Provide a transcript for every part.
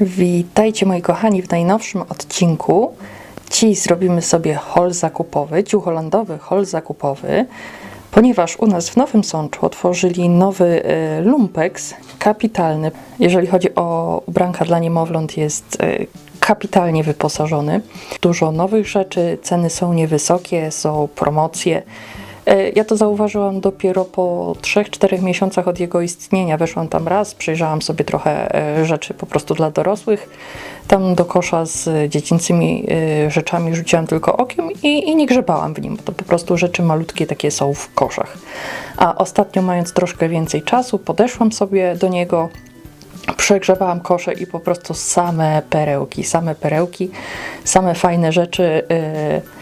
Witajcie moi kochani w najnowszym odcinku. Dziś zrobimy sobie haul zakupowy, ciucholandowy haul zakupowy, ponieważ u nas w Nowym Sączu otworzyli nowy e, lumpex, kapitalny. Jeżeli chodzi o ubranka dla niemowląt jest e, kapitalnie wyposażony. Dużo nowych rzeczy, ceny są niewysokie, są promocje. E, Ja to zauważyłam dopiero po 3-4 miesiącach od jego istnienia. Weszłam tam raz, przejrzałam sobie trochę e, rzeczy po prostu dla dorosłych. Tam do kosza z dziecięcymi e, rzeczami rzuciłam tylko okiem i, i nie grzebałam w nim, bo to po prostu rzeczy malutkie takie są w koszach. A ostatnio, mając troszkę więcej czasu, podeszłam sobie do niego, przegrzewałam kosze i po prostu same perełki, same perełki, same fajne rzeczy. Yy,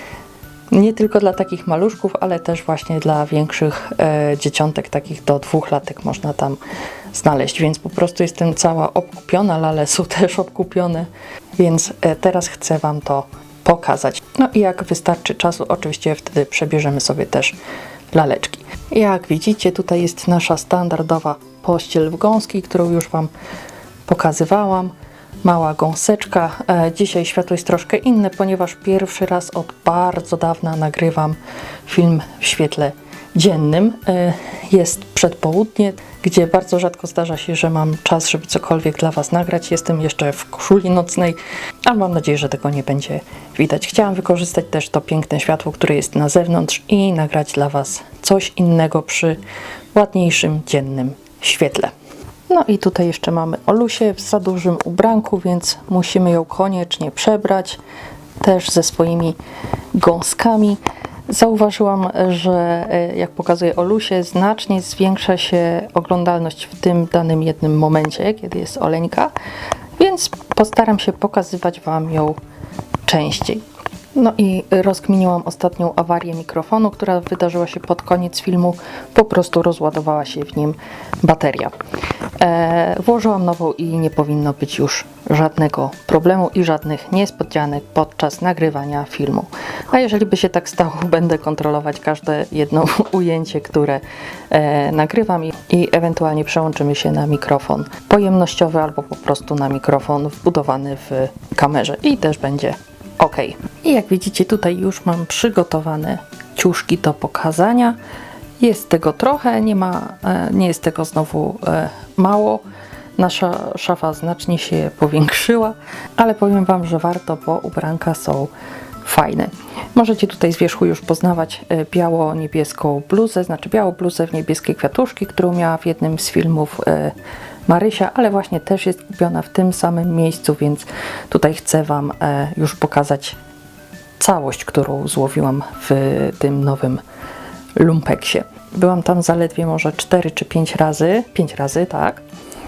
nie tylko dla takich maluszków, ale też właśnie dla większych e, dzieciątek, takich do dwóch latek można tam znaleźć. Więc po prostu jestem cała obkupiona, lale są też obkupione, więc e, teraz chcę Wam to pokazać. No i jak wystarczy czasu, oczywiście wtedy przebierzemy sobie też laleczki. Jak widzicie, tutaj jest nasza standardowa pościel w gąskiej, którą już Wam pokazywałam. Mała gąseczka. E, Dzisiaj światło jest troszkę inne, ponieważ pierwszy raz od bardzo dawna nagrywam film w świetle dziennym. E, Jest przedpołudnie, gdzie bardzo rzadko zdarza się, że mam czas, żeby cokolwiek dla Was nagrać. Jestem jeszcze w koszuli nocnej, a mam nadzieję, że tego nie będzie widać. Chciałam wykorzystać też to piękne światło, które jest na zewnątrz i nagrać dla Was coś innego przy ładniejszym dziennym świetle. No i tutaj jeszcze mamy Olusię w za dużym ubranku, więc musimy ją koniecznie przebrać. Też ze swoimi gąskami. Zauważyłam, że e, jak pokazuje Olusię, znacznie zwiększa się oglądalność w tym danym jednym momencie, kiedy jest Oleńka, więc postaram się pokazywać Wam ją częściej. No i rozkminiłam ostatnią awarię mikrofonu, która wydarzyła się pod koniec filmu. Po prostu rozładowała się w nim bateria. E, włożyłam nową i nie powinno być już żadnego problemu i żadnych niespodzianek podczas nagrywania filmu. A jeżeli by się tak stało, będę kontrolować każde jedno ujęcie, które e, nagrywam i, i ewentualnie przełączymy się na mikrofon pojemnościowy albo po prostu na mikrofon wbudowany w kamerze i też będzie Ok. I jak widzicie, tutaj już mam przygotowane ciuszki do pokazania. Jest tego trochę, nie, ma, e, nie jest tego znowu e, mało. Nasza szafa znacznie się powiększyła, ale powiem Wam, że warto, bo ubranka są fajne. Możecie tutaj z wierzchu już poznawać e, biało-niebieską bluzę, znaczy białą bluzę w niebieskie kwiatuszki, którą miała w jednym z filmów Marysia, ale właśnie też jest kupiona w tym samym miejscu, więc tutaj chcę Wam e, już pokazać całość, którą złowiłam w tym nowym lumpeksie. Byłam tam zaledwie może 4 czy 5 razy, 5 razy, tak.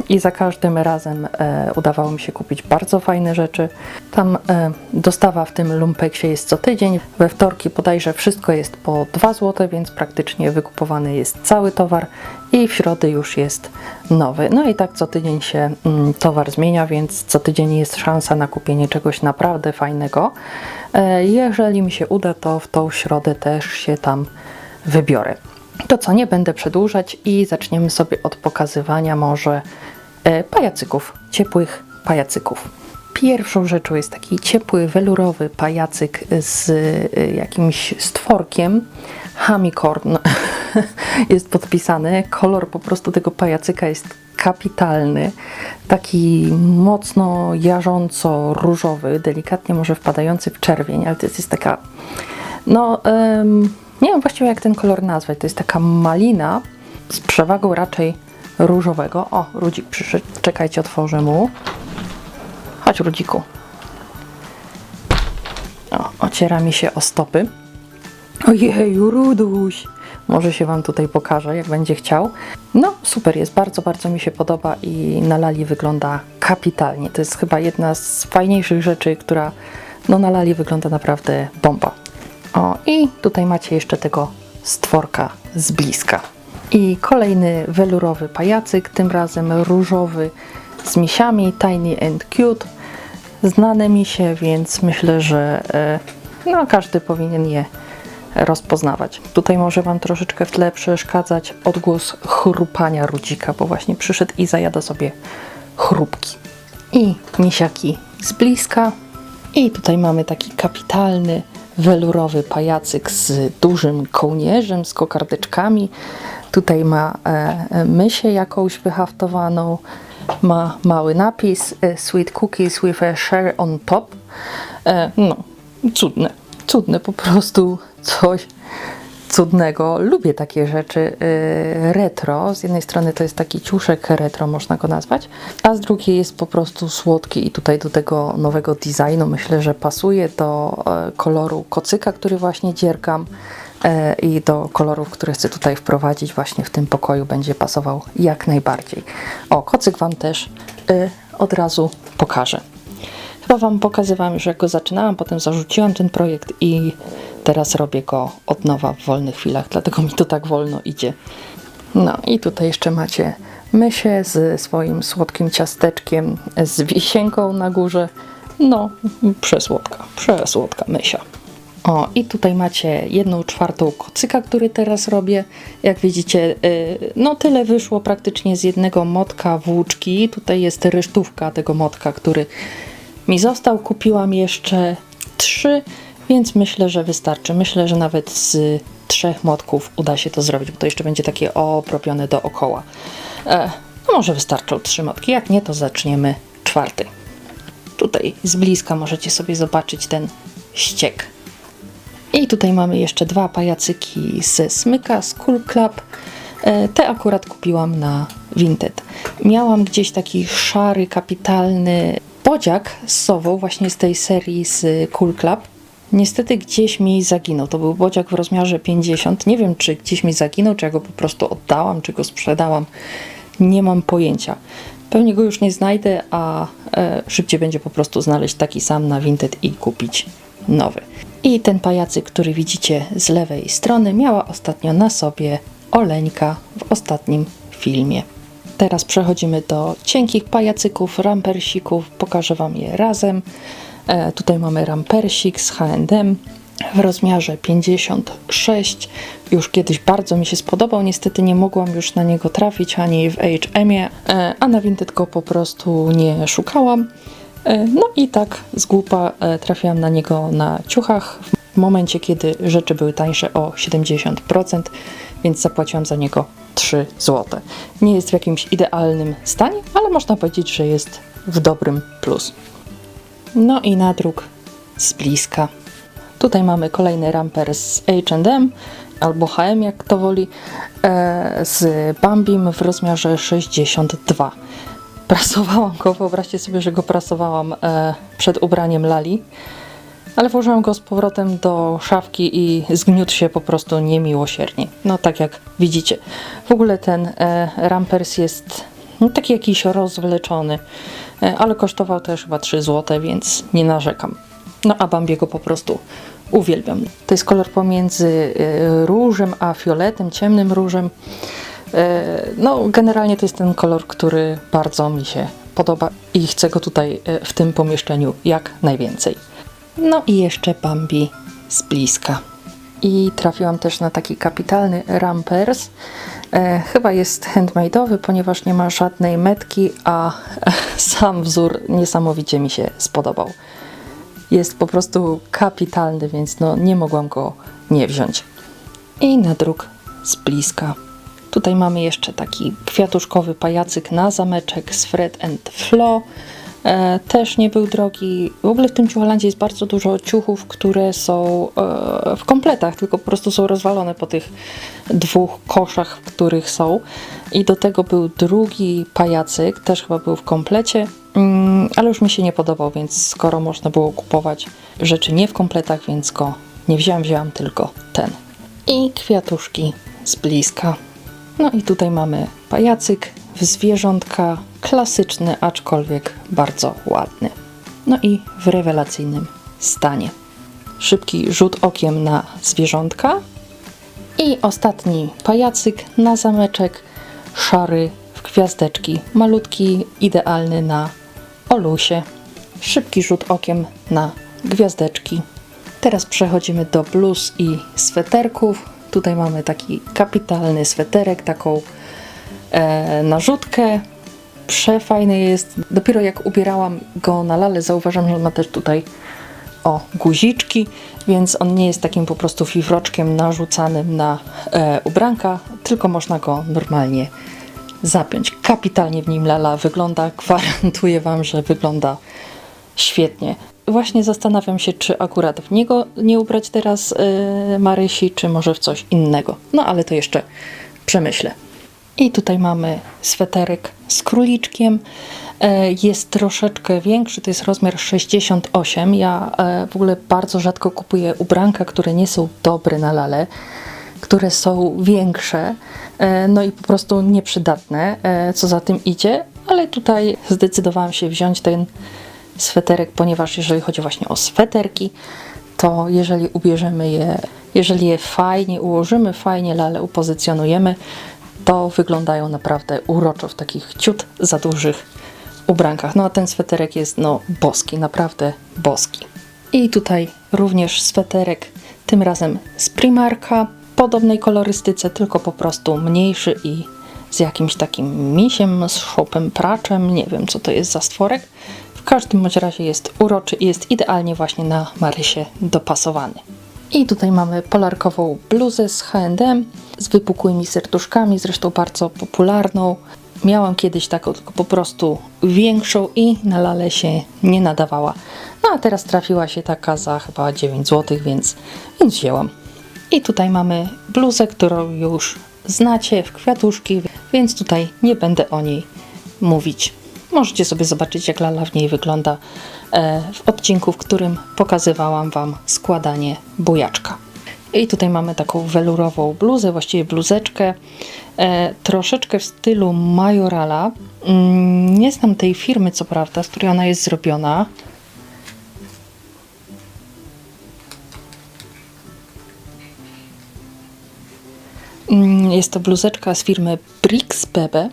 I za każdym razem e, udawało mi się kupić bardzo fajne rzeczy. Tam e, dostawa w tym lumpeksie jest co tydzień. We wtorki bodajże wszystko jest po 2 zł, więc praktycznie wykupowany jest cały towar i w środę już jest nowy. No i tak co tydzień się mm, towar zmienia, więc co tydzień jest szansa na kupienie czegoś naprawdę fajnego. E, jeżeli mi się uda, to w tą środę też się tam wybiorę. To co, nie będę przedłużać i zaczniemy sobie od pokazywania może e, pajacyków, ciepłych pajacyków. Pierwszą rzeczą jest taki ciepły, welurowy pajacyk z e, jakimś stworkiem. Hamikorn jest podpisany. Kolor po prostu tego pajacyka jest kapitalny. Taki mocno jarząco różowy, delikatnie może wpadający w czerwień, ale to jest, jest taka no, nie wiem właściwie jak ten kolor nazwać. To jest taka malina z przewagą raczej różowego. O, Rudzik przyszedł. Czekajcie, otworzę mu. Chodź, Rudziku. O, ociera mi się o stopy. Ojeju, Ruduś! Może się Wam tutaj pokaże, jak będzie chciał. No, super jest, bardzo, bardzo mi się podoba i na lali wygląda kapitalnie. To jest chyba jedna z fajniejszych rzeczy, która no, na lali wygląda naprawdę bomba. O, i tutaj macie jeszcze tego stworka z bliska. I kolejny welurowy pajacyk, tym razem różowy z misiami, tiny and cute. Znane misie, więc myślę, że e, no, każdy powinien je rozpoznawać. Tutaj może Wam troszeczkę w tle przeszkadzać odgłos chrupania rudzika, bo właśnie przyszedł i zajada sobie chrupki. i misiaki z bliska. I tutaj mamy taki kapitalny, welurowy pajacyk z dużym kołnierzem, z kokardeczkami. Tutaj ma e, mysię jakąś wyhaftowaną. Ma mały napis e, Sweet cookies with a share on top. E, no, cudne, cudne po prostu coś cudnego. Lubię takie rzeczy y, retro. Z jednej strony to jest taki ciuszek retro, można go nazwać, a z drugiej jest po prostu słodki i tutaj do tego nowego designu myślę, że pasuje do e, koloru kocyka, który właśnie dzierkam e, i do kolorów, które chcę tutaj wprowadzić właśnie w tym pokoju będzie pasował jak najbardziej. O, kocyk Wam też y, od razu pokażę. Chyba Wam pokazywałam już, jak go zaczynałam, potem zarzuciłam ten projekt i teraz robię go od nowa w wolnych chwilach, dlatego mi to tak wolno idzie. No i tutaj jeszcze macie mysię z swoim słodkim ciasteczkiem z wisienką na górze. No, przesłodka, przesłodka mysia. O, i tutaj macie jedną czwartą kocyka, który teraz robię. Jak widzicie, yy, no tyle wyszło praktycznie z jednego motka włóczki. Tutaj jest resztówka tego motka, który mi został. Kupiłam jeszcze trzy, więc myślę, że wystarczy. Myślę, że nawet z trzech motków uda się to zrobić, bo to jeszcze będzie takie obrobione dookoła. E, no może wystarczą trzy motki, jak nie, to zaczniemy czwarty. Tutaj z bliska możecie sobie zobaczyć ten ściek. I tutaj mamy jeszcze dwa pajacyki ze smyka, z Cool Club. E, Te akurat kupiłam na Vinted. Miałam gdzieś taki szary, kapitalny bodziak z sową właśnie z tej serii z Cool Club. Niestety gdzieś mi zaginął. To był bodziak w rozmiarze 50. Nie wiem, czy gdzieś mi zaginął, czy ja go po prostu oddałam, czy go sprzedałam. Nie mam pojęcia. Pewnie go już nie znajdę, a e, szybciej będzie po prostu znaleźć taki sam na Vinted i kupić nowy. I ten pajacyk, który widzicie z lewej strony, miała ostatnio na sobie Oleńka w ostatnim filmie. Teraz przechodzimy do cienkich pajacyków, rampersików. Pokażę Wam je razem. E, tutaj mamy rampersik z H&M w rozmiarze 56. Już kiedyś bardzo mi się spodobał. Niestety nie mogłam już na niego trafić ani w H&M-ie, e, a na Vinted go po prostu nie szukałam. E, No i tak z głupa e, trafiłam na niego na ciuchach w momencie, kiedy rzeczy były tańsze o 70%, więc zapłaciłam za niego 3 zł. Nie jest w jakimś idealnym stanie, ale można powiedzieć, że jest w dobrym plus. No i nadruk z bliska. Tutaj mamy kolejny ramper z H&M albo H&M jak to woli, e, z Bambim w rozmiarze 62. Prasowałam go, wyobraźcie sobie, że go prasowałam e, przed ubraniem Lali, ale włożyłam go z powrotem do szafki i zgniótł się po prostu niemiłosiernie. No tak jak widzicie. W ogóle ten e, rampers jest no, taki jakiś rozwleczony, e, ale kosztował też chyba 3 zł, więc nie narzekam. No a Bambiego po prostu uwielbiam. To jest kolor pomiędzy e, różem a fioletem, ciemnym różem. E, No, generalnie to jest ten kolor, który bardzo mi się podoba i chcę go tutaj e, w tym pomieszczeniu jak najwięcej. No i jeszcze Bambi z bliska. I trafiłam też na taki kapitalny rampers. E, chyba jest handmade'owy, ponieważ nie ma żadnej metki, a sam wzór niesamowicie mi się spodobał. Jest po prostu kapitalny, więc no nie mogłam go nie wziąć. I nadruk z bliska. Tutaj mamy jeszcze taki kwiatuszkowy pajacyk na zameczek z Fred and Flo. E, też nie był drogi. W ogóle w tym ciucholandzie jest bardzo dużo ciuchów, które są e, w kompletach, tylko po prostu są rozwalone po tych dwóch koszach, w których są. I do tego był drugi pajacyk, też chyba był w komplecie, mm, ale już mi się nie podobał, więc skoro można było kupować rzeczy nie w kompletach, więc go nie wziąłem, wziąłem tylko ten. I kwiatuszki z bliska. No i tutaj mamy pajacyk zwierzątka, klasyczny, aczkolwiek bardzo ładny. No i w rewelacyjnym stanie. Szybki rzut okiem na zwierzątka. I ostatni pajacyk na zameczek, szary w gwiazdeczki, malutki, idealny na olusie. Szybki rzut okiem na gwiazdeczki. Teraz przechodzimy do bluz i sweterków. Tutaj mamy taki kapitalny sweterek, taką narzutkę. Przefajny jest. Dopiero jak ubierałam go na lalę, zauważam, że ma też tutaj o guziczki, więc on nie jest takim po prostu fifroczkiem narzucanym na e, ubranka, tylko można go normalnie zapiąć. Kapitalnie w nim lala wygląda. Gwarantuję Wam, że wygląda świetnie. Właśnie zastanawiam się, czy akurat w niego nie ubrać teraz e, Marysi, czy może w coś innego. No ale to jeszcze przemyślę. I tutaj mamy sweterek z króliczkiem. E, Jest troszeczkę większy, to jest rozmiar 68. Ja e, w ogóle bardzo rzadko kupuję ubranka, które nie są dobre na lale, które są większe, e, no i po prostu nieprzydatne, co za tym idzie, ale tutaj zdecydowałam się wziąć ten sweterek, ponieważ jeżeli chodzi właśnie o sweterki, to jeżeli ubierzemy je, jeżeli je fajnie ułożymy, fajnie lale upozycjonujemy, to wyglądają naprawdę uroczo w takich ciut za dużych ubrankach. No a ten sweterek jest no boski, naprawdę boski. I tutaj również sweterek, tym razem z Primarka, podobnej kolorystyce, tylko po prostu mniejszy i z jakimś takim misiem, z szopem praczem, nie wiem co to jest za stworek. W każdym razie jest uroczy i jest idealnie właśnie na Marysie dopasowany. I tutaj mamy polarkową bluzę z H&M z wypukłymi serduszkami, zresztą bardzo popularną. Miałam kiedyś taką, tylko po prostu większą i na lale się nie nadawała. No a teraz trafiła się taka za chyba 9 zł, więc, więc wzięłam. I tutaj mamy bluzę, którą już znacie w kwiatuszki, więc tutaj nie będę o niej mówić. Możecie sobie zobaczyć, jak lala w niej wygląda e, w odcinku, w którym pokazywałam Wam składanie bujaczka. I tutaj mamy taką welurową bluzę, właściwie bluzeczkę, e, troszeczkę w stylu Majorala. Mm, nie znam tej firmy, co prawda, z której ona jest zrobiona. Mm, Jest to bluzeczka z firmy Brix Bebe.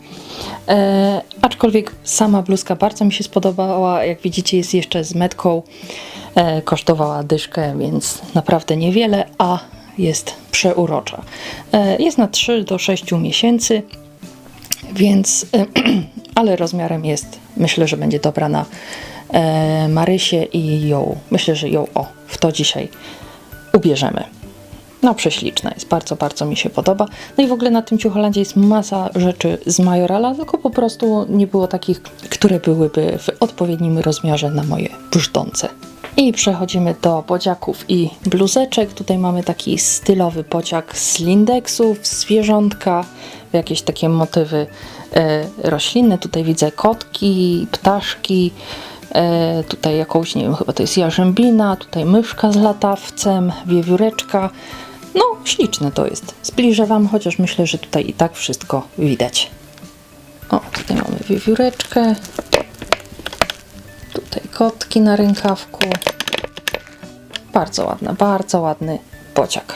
E, aczkolwiek sama bluzka bardzo mi się spodobała. Jak widzicie, jest jeszcze z metką. E, kosztowała dyszkę, więc naprawdę niewiele, a jest przeurocza. E, jest na 3 do 6 miesięcy, więc e, ale rozmiarem jest, myślę, że będzie dobra na e, Marysię i ją, myślę, że ją o, w to dzisiaj ubierzemy. No, prześliczna jest, bardzo, bardzo mi się podoba. No i w ogóle na tym ciucholandzie jest masa rzeczy z Majorala, tylko po prostu nie było takich, które byłyby w odpowiednim rozmiarze na moje brzdące. I przechodzimy do bodziaków i bluzeczek. Tutaj mamy taki stylowy bociak z lindeksów, zwierzątka, jakieś takie motywy e, roślinne. Tutaj widzę kotki, ptaszki, e, tutaj jakąś, nie wiem, chyba to jest jarzębina, tutaj myszka z latawcem, wiewióreczka. No, śliczne to jest. Zbliżę Wam, chociaż myślę, że tutaj i tak wszystko widać. O, tutaj mamy wiewióreczkę. Tutaj kotki na rękawku. Bardzo ładna, bardzo ładny bociak.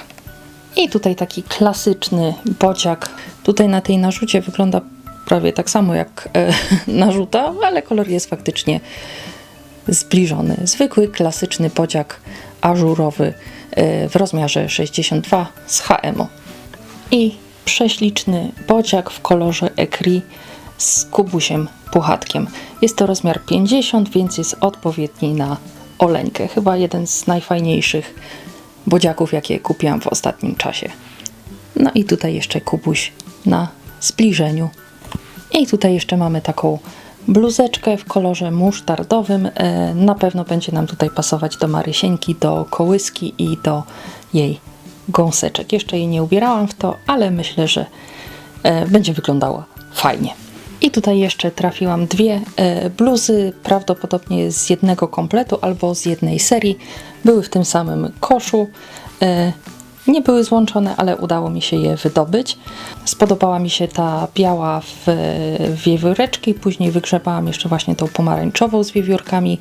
I tutaj taki klasyczny bociak. Tutaj na tej narzucie wygląda prawie tak samo jak e, narzuta, ale kolor jest faktycznie zbliżony. Zwykły, klasyczny bociak ażurowy w rozmiarze 62 z HMO. I prześliczny bociak w kolorze ekri z kubusiem puchatkiem. Jest to rozmiar 50, więc jest odpowiedni na oleńkę. Chyba jeden z najfajniejszych bodziaków, jakie kupiłam w ostatnim czasie. No i tutaj jeszcze kubuś na zbliżeniu. I tutaj jeszcze mamy taką bluzeczkę w kolorze musztardowym. E, Na pewno będzie nam tutaj pasować do Marysieńki, do kołyski i do jej gąseczek. Jeszcze jej nie ubierałam w to, ale myślę, że e, będzie wyglądała fajnie. I tutaj jeszcze trafiłam dwie e, bluzy, prawdopodobnie z jednego kompletu albo z jednej serii. Były w tym samym koszu. Nie były złączone, ale udało mi się je wydobyć. Spodobała mi się ta biała w, w wiewióreczki, później wygrzebałam jeszcze właśnie tą pomarańczową z wiewiórkami,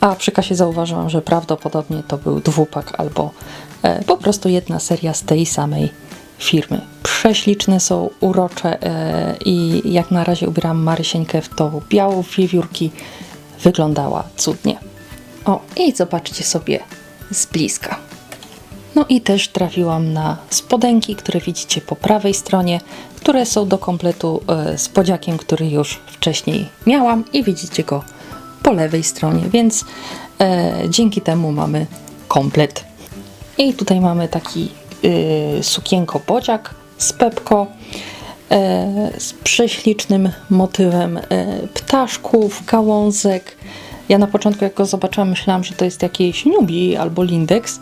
a przy kasie zauważyłam, że prawdopodobnie to był dwupak albo e, po prostu jedna seria z tej samej firmy. Prześliczne są, urocze e, i jak na razie ubieram Marysieńkę w tą białą wiewiórki. Wyglądała cudnie. O, i zobaczcie sobie z bliska. No i też trafiłam na spodenki, które widzicie po prawej stronie, które są do kompletu e, z podziakiem, który już wcześniej miałam i widzicie go po lewej stronie, więc e, dzięki temu mamy komplet. I tutaj mamy taki y, sukienko bodziak z pepko e, z prześlicznym motywem e, ptaszków, gałązek. Ja na początku jak go zobaczyłam myślałam, że to jest jakieś nubi albo lindex,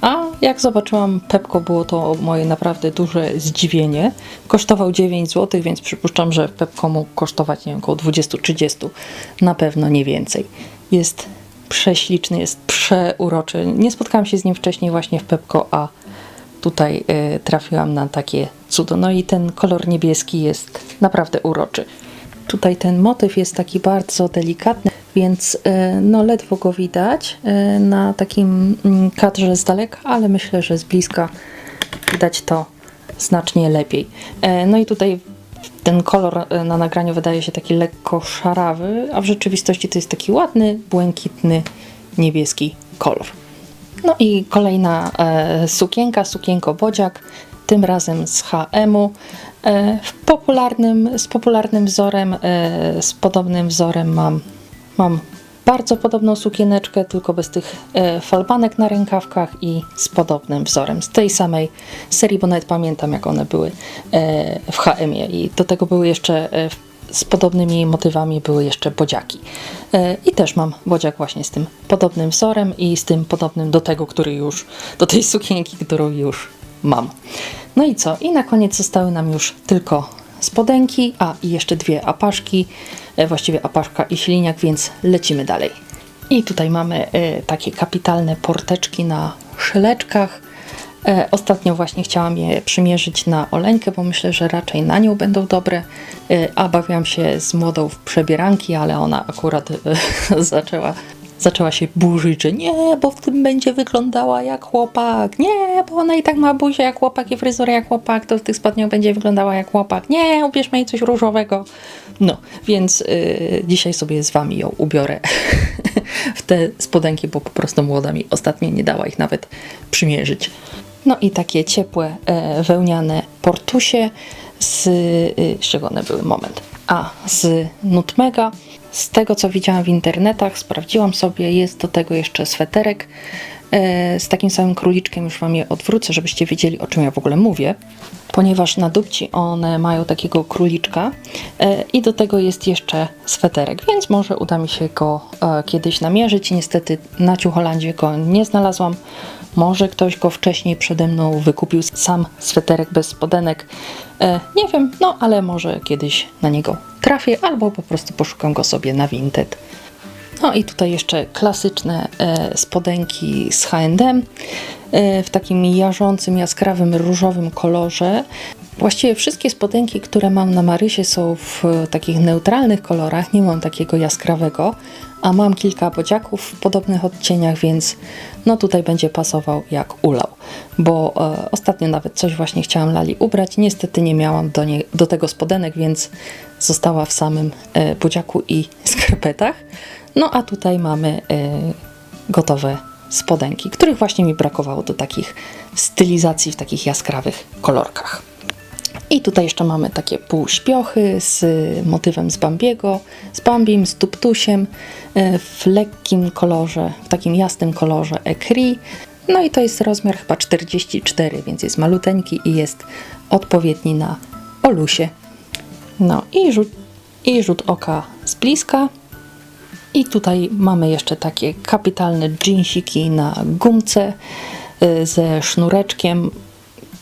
a jak zobaczyłam Pepko było to moje naprawdę duże zdziwienie. Kosztował 9 zł, więc przypuszczam, że Pepko mógł kosztować nie wiem, około 20-30, na pewno nie więcej. Jest prześliczny, jest przeuroczy. Nie spotkałam się z nim wcześniej właśnie w Pepko, a tutaj y, trafiłam na takie cudo. No i ten kolor niebieski jest naprawdę uroczy. Tutaj ten motyw jest taki bardzo delikatny, więc y, no ledwo go widać y, na takim mm, kadrze z daleka, ale myślę, że z bliska widać to znacznie lepiej. E, No i tutaj ten kolor e, na nagraniu wydaje się taki lekko szarawy, a w rzeczywistości to jest taki ładny, błękitny, niebieski kolor. No i kolejna e, sukienka, sukienko bodziak, tym razem z H&M-u. E, popularnym, z popularnym wzorem, e, z podobnym wzorem mam, mam bardzo podobną sukieneczkę, tylko bez tych e, falbanek na rękawkach i z podobnym wzorem. Z tej samej serii, bo nawet pamiętam jak one były e, w H&M-ie i do tego były jeszcze e, z podobnymi motywami były jeszcze bodziaki. I też mam bodziak właśnie z tym podobnym wzorem i z tym podobnym do tego, który już, do tej sukienki, którą już mam. No i co? I na koniec zostały nam już tylko spodenki, a i jeszcze dwie apaszki, właściwie apaszka i śliniak, więc lecimy dalej. I tutaj mamy e, takie kapitalne porteczki na szyleczkach. E, Ostatnio właśnie chciałam je przymierzyć na Oleńkę, bo myślę, że raczej na nią będą dobre. E, A bawiłam się z młodą w przebieranki, ale ona akurat e, zaczęła, zaczęła się burzyć, że nie, bo w tym będzie wyglądała jak chłopak. Nie, bo ona i tak ma buzię jak chłopak i fryzurę jak chłopak, to w tych spodniach będzie wyglądała jak chłopak. Nie, ubierzmy jej coś różowego. No, więc y, dzisiaj sobie z wami ją ubiorę w te spodenki, bo po prostu młoda mi ostatnio nie dała ich nawet przymierzyć. No i takie ciepłe, e, wełniane portusie z, y, z czego one były? Moment. A, z Nutmega. Z tego, co widziałam w internetach, sprawdziłam sobie, jest do tego jeszcze sweterek e, z takim samym króliczkiem. Już Wam je odwrócę, żebyście wiedzieli, o czym ja w ogóle mówię. Ponieważ na dupci one mają takiego króliczka e, i do tego jest jeszcze sweterek, więc może uda mi się go e, kiedyś namierzyć. Niestety na Ciucholandzie go nie znalazłam. Może ktoś go wcześniej przede mną wykupił sam sweterek bez spodenek. E, nie wiem, no ale może kiedyś na niego trafię albo po prostu poszukam go sobie na Vinted. No i tutaj jeszcze klasyczne e, spodenki z H&M e, w takim jarzącym, jaskrawym, różowym kolorze. Właściwie wszystkie spodenki, które mam na Marysie są w e, takich neutralnych kolorach, nie mam takiego jaskrawego, a mam kilka bodziaków w podobnych odcieniach, więc no tutaj będzie pasował jak ulał. Bo e, ostatnio nawet coś właśnie chciałam Lali ubrać, niestety nie miałam do, nie, do tego spodenek, więc została w samym e, bodziaku i skarpetach. No a tutaj mamy e, gotowe spodenki, których właśnie mi brakowało do takich stylizacji w takich jaskrawych kolorkach. I tutaj jeszcze mamy takie półśpiochy z motywem z Bambiego, z Bambim, z Tuptusiem e, w lekkim kolorze, w takim jasnym kolorze Ecri. No i to jest rozmiar chyba 44, więc jest maluteńki i jest odpowiedni na Olusie. No i rzut, i rzut oka z bliska. I tutaj mamy jeszcze takie kapitalne jeansiki na gumce y, ze sznureczkiem.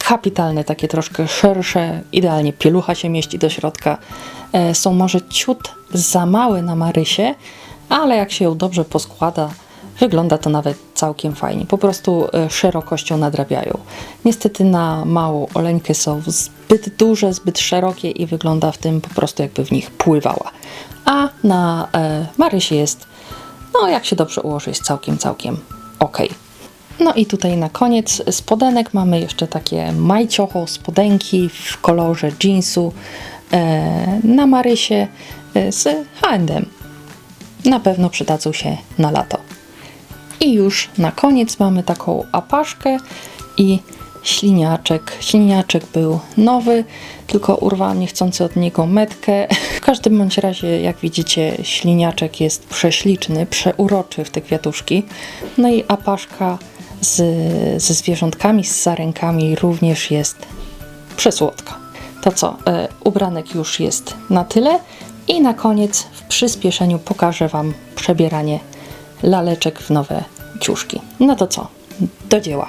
Kapitalne, takie troszkę szersze, idealnie pielucha się mieści do środka. E, Są może ciut za małe na Marysie, ale jak się ją dobrze poskłada, wygląda to nawet całkiem fajnie. Po prostu e, szerokością nadrabiają. Niestety na małą oleńkę są zbyt duże, zbyt szerokie i wygląda w tym po prostu jakby w nich pływała. A na e, Marysie jest, no jak się dobrze ułoży, jest całkiem, całkiem ok. No i tutaj na koniec spodenek mamy jeszcze takie majciocho spodenki w kolorze jeansu e, na Marysie e, z H&M. Na pewno przydadzą się na lato. I już na koniec mamy taką apaszkę i śliniaczek. Śliniaczek był nowy, tylko urwałam niechcący od niego metkę. W każdym bądź razie, jak widzicie, śliniaczek jest prześliczny, przeuroczy w te kwiatuszki. No i apaszka z, ze zwierzątkami, z sarenkami również jest przesłodka. To co, e, ubranek już jest na tyle i na koniec w przyspieszeniu pokażę Wam przebieranie laleczek w nowe ciuszki. No to co, do dzieła.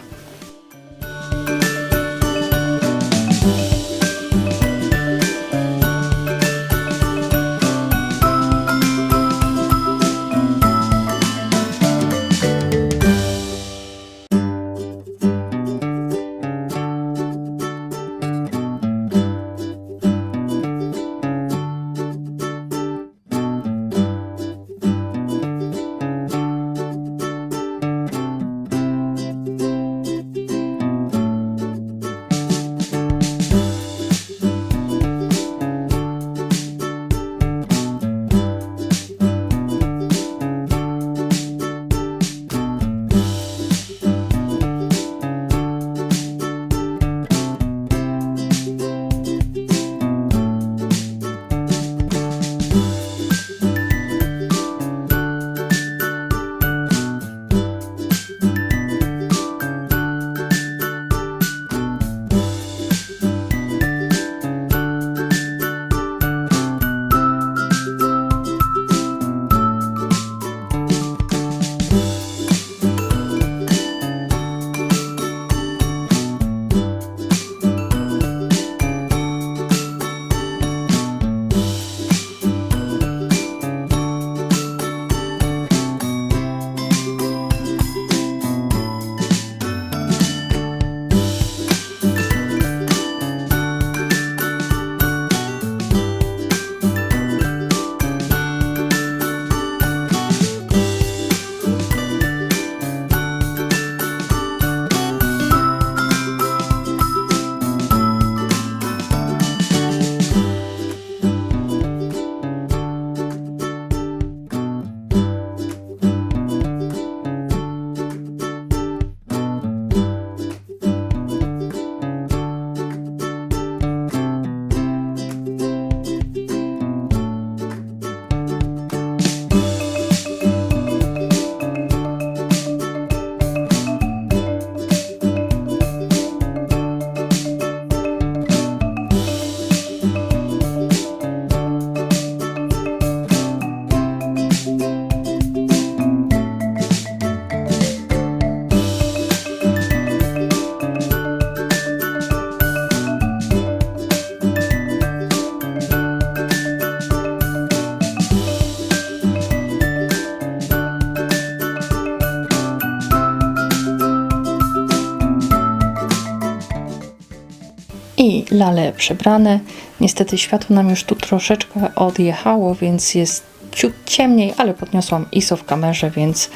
I lale przebrane. Niestety światło nam już tu troszeczkę odjechało, więc jest ciut ciemniej, ale podniosłam ISO w kamerze, więc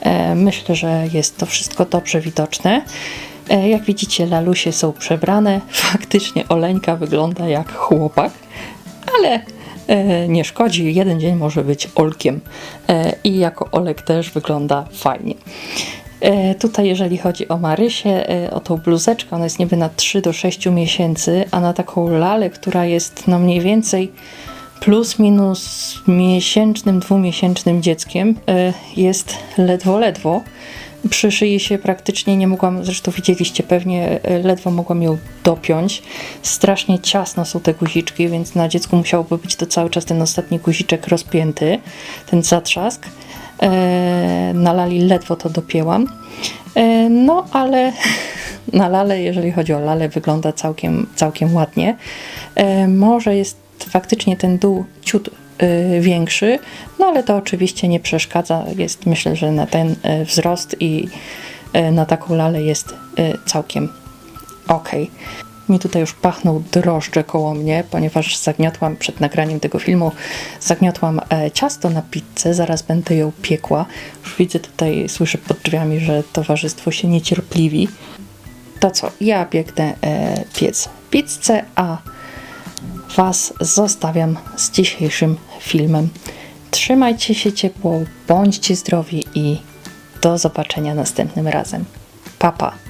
e, myślę, że jest to wszystko dobrze widoczne. E, jak widzicie, lalusie są przebrane. Faktycznie Oleńka wygląda jak chłopak, ale e, nie szkodzi. Jeden dzień może być Olkiem e, i jako Olek też wygląda fajnie. E, Tutaj, jeżeli chodzi o Marysię, e, o tą bluzeczkę, ona jest niby na 3 do 6 miesięcy, a na taką lalę, która jest no mniej więcej plus minus miesięcznym, dwumiesięcznym dzieckiem, e, jest ledwo, ledwo. Przy szyi się praktycznie nie mogłam, zresztą widzieliście pewnie, ledwo mogłam ją dopiąć. Strasznie ciasno są te guziczki, więc na dziecku musiałoby być to cały czas ten ostatni guziczek rozpięty, ten zatrzask. E, na lali ledwo to dopięłam. E, no ale na lale, jeżeli chodzi o lalę, wygląda całkiem, całkiem ładnie. E, może jest faktycznie ten dół ciut większy, no ale to oczywiście nie przeszkadza. Jest myślę, że na ten wzrost i na taką lalę jest całkiem ok. Mi tutaj już pachną drożdże koło mnie, ponieważ zagniotłam przed nagraniem tego filmu, zagniotłam e, ciasto na pizzę, zaraz będę ją piekła. Już widzę tutaj, słyszę pod drzwiami, że towarzystwo się niecierpliwi. To co, ja biegnę e, piec pizzę, a Was zostawiam z dzisiejszym filmem. Trzymajcie się ciepło, bądźcie zdrowi i do zobaczenia następnym razem. Pa, pa.